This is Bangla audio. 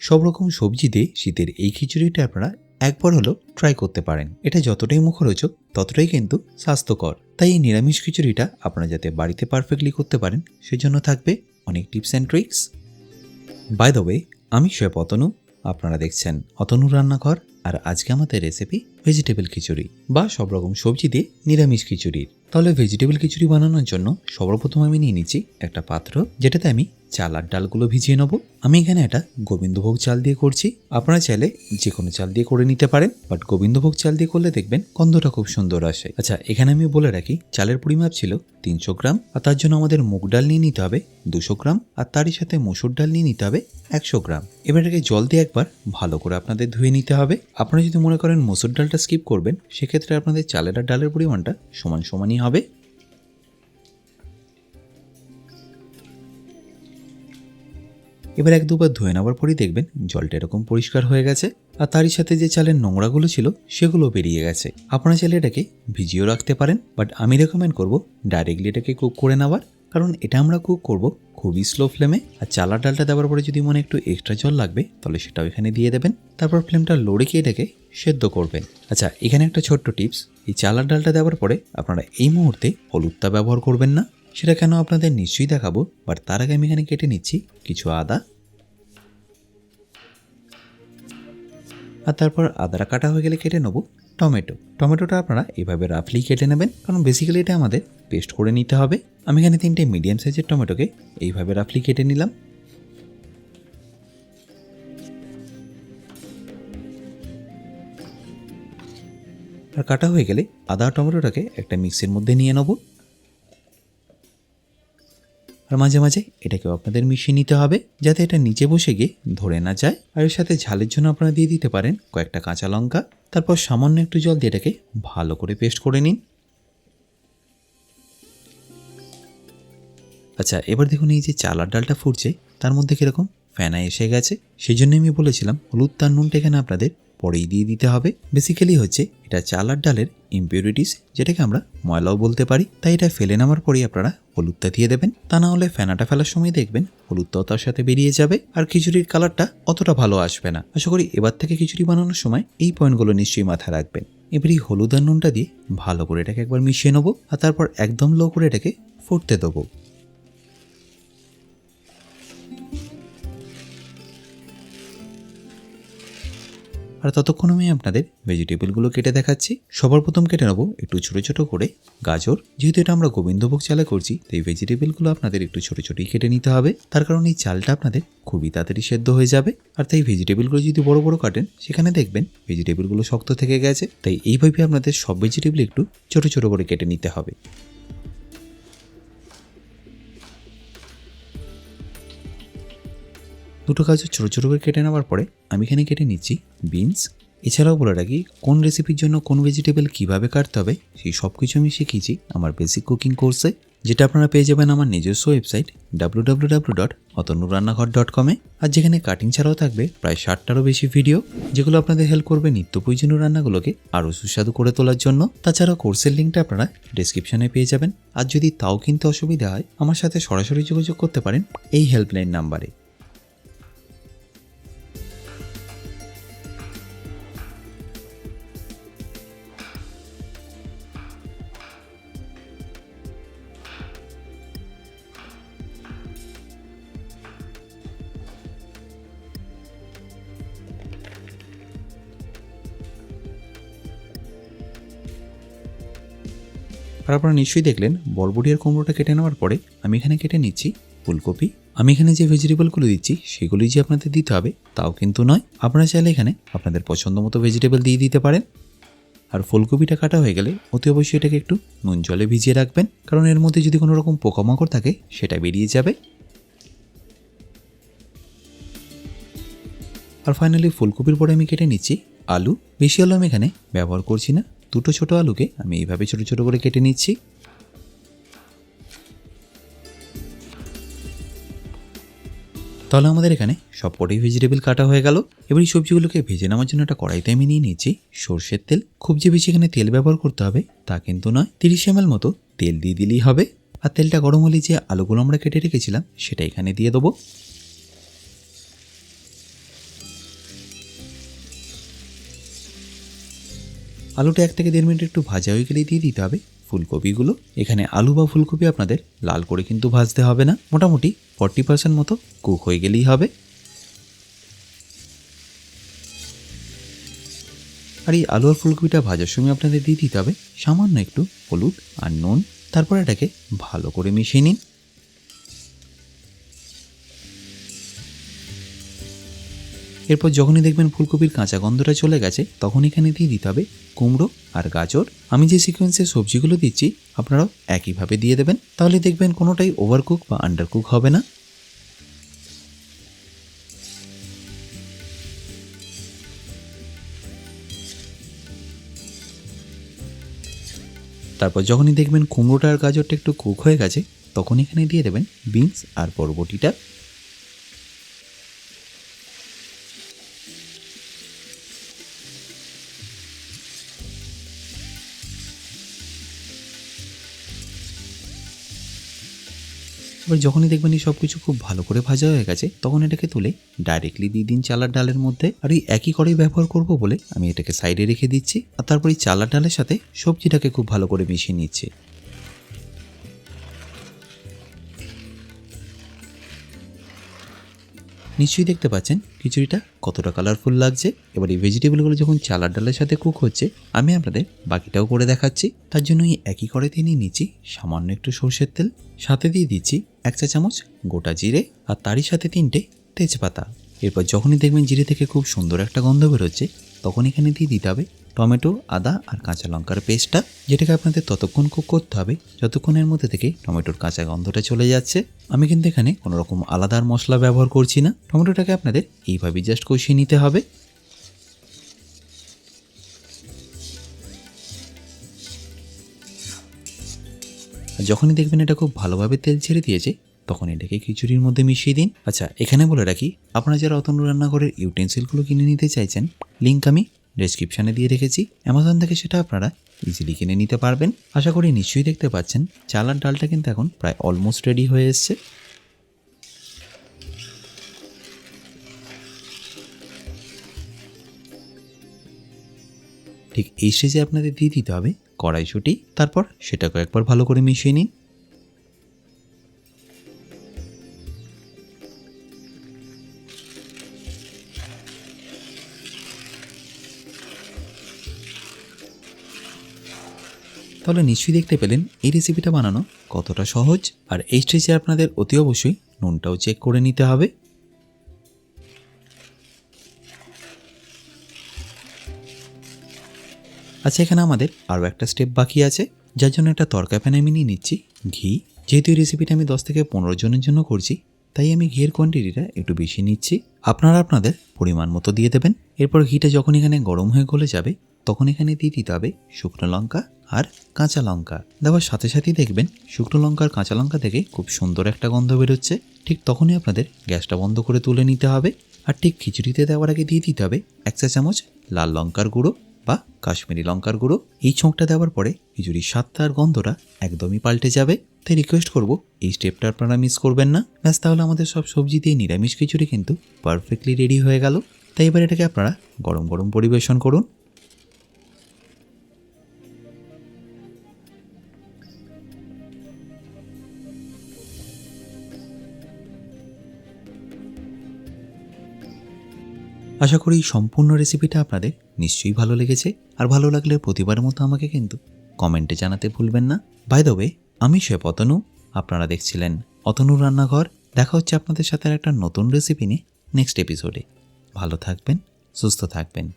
সব রকম সবজি দিয়ে শীতের এই খিচুড়িটা আপনারা একবার হলো ট্রাই করতে পারেন। এটা যতটাই মুখরোচক, ততটাই কিন্তু স্বাস্থ্যকর। তাই এই নিরামিষ খিচুড়িটা আপনারা যাতে বাড়িতে পারফেক্টলি করতে পারেন, সেজন্য থাকবে অনেক tips and tricks by the way আমি শেফ অতনু, আপনারা দেখছেন অতনু রান্নাঘর, আর আজকে আমাদের রেসিপি ভেজিটেবল খিচুড়ি বা সব রকম সবজি দিয়ে নিরামিষ খিচুড়ির। তাহলে ভেজিটেবল খিচুড়ি বানানোর জন্য সর্বপ্রথম আমি নিয়ে নিচ্ছি একটা পাত্র, যেটাতে আমি চাল আর ডালগুলো ভিজিয়ে নেব। আমি এখানে একটা গোবিন্দভোগ চাল দিয়ে করছি। আপনারা চাইলে যে কোনো চাল দিয়ে করে নিতে পারেন বাট গোবিন্দভোগ চাল দিয়ে করলে দেখবেন গন্ধটা খুব সুন্দর আসে। আচ্ছা এখানে আমি বলে রাখি, চালের পরিমাপ ছিল তিনশো গ্রাম, আর তার জন্য আমাদের মুগ ডাল নিয়ে নিতে হবে দুশো গ্রাম, আর তারই সাথে মসুর ডাল নিয়ে নিতে হবে একশো গ্রাম। এবার এটাকে জল দিয়ে একবার ভালো করে আপনাদের ধুয়ে নিতে হবে। আপনারা যদি মনে করেন মসুর ডালটা স্কিপ করবেন, সেক্ষেত্রে আপনাদের চালের আর ডালের পরিমাণটা সমান সমানই হবে? এবার এক দুবার ধুয়ে নেওয়ার পরই দেখবেন জলটা এরকম পরিষ্কার হয়ে গেছে, আর তারই সাথে যে চালের নোংরাগুলো ছিল সেগুলো বেরিয়ে গেছে। আপনারা চাইলে এটাকে ভিজিয়েও রাখতে পারেন বাট আমি রেকমেন্ড করব ডাইরেক্টলি এটাকে কুক করে নেওয়ার, কারণ এটা আমরা কুক করব খুবই স্লো ফ্লেমে আর চালার ডালটা দেওয়ার পরে যদি মনে একটু এক্সট্রা জল লাগবে, তাহলে সেটাও এখানে দিয়ে দেবেন। তারপর ফ্লেমটা লো রেখে এটাকে সেদ্ধ করবেন। আচ্ছা এখানে একটা ছোট্ট টিপস এই চালার ডালটা দেওয়ার পরে আপনারা এই মুহূর্তে হলুদটা ব্যবহার করবেন না। সেটা কেন আপনাদের নিশ্চয়ই দেখাবো বাট তার আগে আমি এখানে কেটে নিচ্ছি কিছু আদা। আর তারপর আদাটা কাটা হয়ে গেলে কেটে নেব টমেটো। টমেটোটা আপনারা এভাবে রাফলি কেটে নেবেন, কারণ বেসিক্যালি এটা আমাদের পেস্ট করে নিতে হবে। আমি এখানে তিনটে মিডিয়াম সাইজের টমেটোকে এইভাবে রাফলি কেটে নিলাম। আর কাটা হয়ে গেলে আদা টমেটোটাকে একটা মিক্সির মধ্যে নিয়ে নেব। আর মাঝে মাঝে এটাকেও আপনাদের মিশিয়ে নিতে হবে, যাতে এটা নিচে বসে গিয়ে ধরে না যায়। আর এর সাথে ঝালের জন্য আপনারা দিয়ে দিতে পারেন কয়েকটা কাঁচা লঙ্কা। তারপর সামান্য একটু জল দিয়ে এটাকে ভালো করে পেস্ট করে নিন। আচ্ছা এবার দেখুন এই যে চালার ডালটা ফুটছে, তার মধ্যে কীরকম? ফেনা এসে গেছে। সেই জন্য আমি বলেছিলাম, হলুদ তার নুনটা এখানে আপনাদের পরেই দিয়ে দিতে হবে। বেসিক্যালি হচ্ছে, এটা চালার ডালের ইম্পিউরিটিস যেটাকে আমরা ময়লাও বলতে পারি, তাই এটা ফেলে নেওয়ার পরেই আপনারা হলুদটা দিয়ে দেবেন। তা না হলে ফেনাটা ফেলার সময় দেখবেন, হলুদটাও তার সাথে বেরিয়ে যাবে, আর খিচুড়ির কালারটা অতটা ভালো আসবে না। আশা করি এবার থেকে খিচুড়ি বানানোর সময় এই পয়েন্টগুলো নিশ্চয়ই মাথায় রাখবেন। এবার এই হলুদ আর নুনটা দিয়ে ভালো করে এটাকে একবার মিশিয়ে নেব, আর তারপর একদম লো করে এটাকে ফুটতে দেবো। আর ততক্ষণ আমি আপনাদের ভেজিটেবলগুলো কেটে দেখাচ্ছি। সবার প্রথম কেটে নেব একটু ছোটো ছোটো করে গাজর। যেহেতু এটা আমরা গোবিন্দভোগ চালে করছি তো এই ভেজিটেবলগুলো আপনাদের একটু ছোটো ছোটোই কেটে নিতে হবে। তার কারণ এই চালটা আপনাদের খুবই তাড়াতাড়ি সেদ্ধ হয়ে যাবে। আর তাই ভেজিটেবলগুলো যদি বড় বড় কাটেন, সেখানে দেখবেন ভেজিটেবলগুলো শক্ত থেকে গেছে। তাই এইভাবে আপনাদের সব ভেজিটেবল একটু ছোটো ছোটো করে কেটে নিতে হবে। দুটো গাজর ছোটো ছোটো করে কেটে নেওয়ার পরে আমি এখানে কেটে নিচ্ছি বিনস। এছাড়াও বলে রাখি, কোন রেসিপির জন্য কোন ভেজিটেবল কীভাবে কাটতে হবে, সেই সব কিছু আমি শিখিয়েছি আমার বেসিক কুকিং কোর্সে যেটা আপনারা পেয়ে যাবেন আমার নিজস্ব website W W W dot Atanu Rannaghar dot কমে আর যেখানে কাটিং ছাড়াও থাকবে প্রায় ষাটটারও বেশি ভিডিও যেগুলো আপনাদের হেল্প করবে নিত্য প্রয়োজনীয় রান্নাগুলোকে আরও সুস্বাদু করে তোলার জন্য। তাছাড়া কোর্সের লিঙ্কটা আপনারা ডিসক্রিপশনে পেয়ে যাবেন। আর যদি তাও কিনতে অসুবিধা হয়, আমার সাথে সরাসরি যোগাযোগ করতে পারেন এই হেল্পলাইন নাম্বারে আর আপনারা নিশ্চয়ই দেখলেন, বরবটি আর কুমড়োটা কেটে নেওয়ার পরে আমি এখানে কেটে নিচ্ছি ফুলকপি। আমি এখানে যে ভেজিটেবলগুলো দিচ্ছি, সেগুলি যে আপনাদের দিতে হবে, তাও কিন্তু নয়। আপনারা চাইলে এখানে আপনাদের পছন্দ মতো ভেজিটেবল দিয়ে দিতে পারেন। আর ফুলকপিটা কাটা হয়ে গেলে অতি অবশ্যই এটাকে একটু নুন জলে ভিজিয়ে রাখবেন, কারণ এর মধ্যে যদি কোনো রকম পোকামাকড় থাকে, সেটা বেরিয়ে যাবে। আর ফাইনালি ফুলকপির পরে আমি কেটে নিচ্ছি আলু। বেশি আলু আমি এখানে ব্যবহার করছি না। দুটো ছোট আলুকে আমি এইভাবে ছোট ছোট করে কেটে নিচ্ছি। তাহলে আমাদের এখানে সব কটাই ভেজিটেবল কাটা হয়ে গেল। এবার এই সবজিগুলোকে ভেজে নেওয়ার জন্য একটা কড়াইতে আমি নিয়ে নিয়েছি সর্ষের তেল। খুব যে বেশি এখানে তেল ব্যবহার করতে হবে তা কিন্তু নয়, তিরিশ এম মতো তেল দিয়ে দিলেই হবে। আর তেলটা গরম হলে যে আলুগুলো আমরা কেটে রেখেছিলাম সেটা এখানে দিয়ে দেবো। আলুটা এক থেকে দেড় মিনিট একটু ভাজা হয়ে গেলেই দিয়ে দিতে হবে ফুলকপিগুলো। এখানে আলু বা ফুলকপি আপনাদের লাল করে কিন্তু ভাজতে হবে না। মোটামুটি ফর্টি পার্সেন্ট মতো কুক হয়ে গেলেই হবে। আর এই আলু আর ফুলকপিটা ভাজার সময় আপনাদের দিয়ে দিতে হবে সামান্য একটু হলুদ আর নুন। তারপর এটাকে ভালো করে মিশিয়ে নিন। এরপর যখনই দেখবেন ফুলকপির কাঁচা গন্ধটা চলে গেছে তখন এখানে দিয়ে দিতে হবে কুমড়ো আর গাজর। আমি যে সিকোয়েন্সে সবজিগুলো দিচ্ছি, আপনারাও একইভাবে দিয়ে দেবেন। তাহলে দেখবেন কোনোটাই ওভারকুক বা আন্ডারকুক হবে না। তারপর যখনই দেখবেন কুমড়োটা আর গাজরটা একটু কুক হয়ে গেছে তখন এখানে দিয়ে দেবেন বিনস আর বরবটিটা। এবার যখনই দেখবেন এই সব কিছু খুব ভালো করে ভাজা হয়ে গেছে, তখন এটাকে তুলে ডাইরেক্টলি দিয়ে দিন চালার ডালের মধ্যে। আর এই একই করেই ব্যবহার করব বলে আমি এটাকে সাইডে রেখে দিচ্ছি। আর তারপর এই চালার ডালের সাথে সবজিটাকে খুব ভালো করে মিশিয়ে নিচ্ছি। নিশ্চয়ই দেখতে পাচ্ছেন, খিচুড়িটা কতটা কালারফুল লাগছে। এবার এই ভেজিটেবলগুলো যখন চালার ডালের সাথে কুক হচ্ছে, আমি আপনাদের বাকিটাও করে দেখাচ্ছি। তার জন্য এই একই কড়াইতে নিয়ে নিচ্ছি, সামান্য একটু সর্ষের তেল। সাথে দিয়ে দিচ্ছি এক চা চামচ গোটা জিরে আর তারই সাথে তিনটে তেজপাতা। এরপর যখনই দেখবেন জিরে থেকে খুব সুন্দর একটা গন্ধ বেরোচ্ছে, তখন এখানে দিয়ে দিতে হবে টমেটো, আদা আর কাঁচা লঙ্কার পেস্টটা, যেটাকে আপনাদের ততক্ষণ কুক করতে হবে, যতক্ষণের মধ্যে থেকে টমেটোর কাঁচা গন্ধটা চলে যাচ্ছে। আমি কিন্তু এখানে কোনো রকম আলাদা আর মশলা ব্যবহার করছি না। টমেটোটাকে আপনাদের এইভাবেই জাস্ট কষিয়ে নিতে হবে। যখনই দেখবেন এটা খুব ভালোভাবে তেল ছেড়ে দিয়েছে, তখন এটাকে খিচুড়ির মধ্যে মিশিয়ে দিন। আচ্ছা এখানে বলে রাখি, আপনারা যারা অতনু রান্নাঘরের ইউটেন্সিলগুলো কিনে নিতে চাইছেন লিঙ্ক আমি ডেসক্রিপশানে দিয়ে রেখেছি। অ্যামাজন থেকে সেটা আপনারা ইজিলি কিনে নিতে পারবেন। আশা করি নিশ্চয়ই দেখতে পাচ্ছেন, চালার ডালটা কিন্তু এখন প্রায় অলমোস্ট রেডি হয়ে এসছে। ঠিক এই স্টেজে আপনাদের দিয়ে দিতে হবে কড়াইশুঁটি, তারপর সেটাকে একবার ভালো করে মিশিয়ে নিন। তাহলে নিশ্চয়ই দেখতে পেলেন এই রেসিপিটা বানানো কতটা সহজ। আর এই স্টেজে আপনাদের অতি অবশ্যই নুনটাও চেক করে নিতে হবে। আচ্ছা এখানে আমাদের আরও একটা স্টেপ বাকি আছে। যার জন্য একটা তরকা প্যানে আমি নিয়ে নিচ্ছি ঘি। যেহেতু এই রেসিপিটা আমি দশ থেকে পনেরো জনের জন্য করছি, তাই আমি ঘিয়ের কোয়ান্টিটিটা একটু বেশি নিচ্ছি। আপনারা আপনাদের পরিমাণ মতো দিয়ে দেবেন। এরপর ঘিটা যখন এখানে গরম হয়ে গলে যাবে তখন এখানে দিয়ে দিতে হবে শুকনো লঙ্কা আর কাঁচা লঙ্কা। দেওয়ার সাথে সাথেই দেখবেন শুকনো লঙ্কা আর কাঁচা লঙ্কা থেকে খুব সুন্দর একটা গন্ধ বেরোচ্ছে। ঠিক তখনই আপনাদের গ্যাসটা বন্ধ করে তুলে নিতে হবে। আর ঠিক খিচুড়িতে দেওয়ার আগে দিয়ে দিতে হবে এক চা চামচ লাল লঙ্কার গুঁড়ো বা কাশ্মীরি লঙ্কার গুঁড়ো। এই ছোঁকটা দেওয়ার পরে খিচুড়ির স্বাদটা আর গন্ধটা একদমই পাল্টে যাবে। তাই রিকোয়েস্ট করব, এই স্টেপটা আপনারা মিস করবেন না। ব্যাস, তাহলে আমাদের সব সবজি দিয়ে নিরামিষ খিচুড়ি কিন্তু পারফেক্টলি রেডি হয়ে গেল। তাই এবার এটাকে আপনারা গরম গরম পরিবেশন করুন। আশা করি সম্পূর্ণ রেসিপিটা আপনাদের নিশ্চয়ই ভালো লেগেছে। আর ভালো লাগলে প্রতিবারের মতো আমাকে কিন্তু কমেন্টে জানাতে ভুলবেন না। বাই দ্য আমি শেফ অতনু আপনারা দেখছিলেন অতনু রান্নাঘর। দেখা হচ্ছে আপনাদের সাথে একটা নতুন রেসিপি নিয়ে নেক্সট এপিসোডে ভালো থাকবেন, সুস্থ থাকবেন।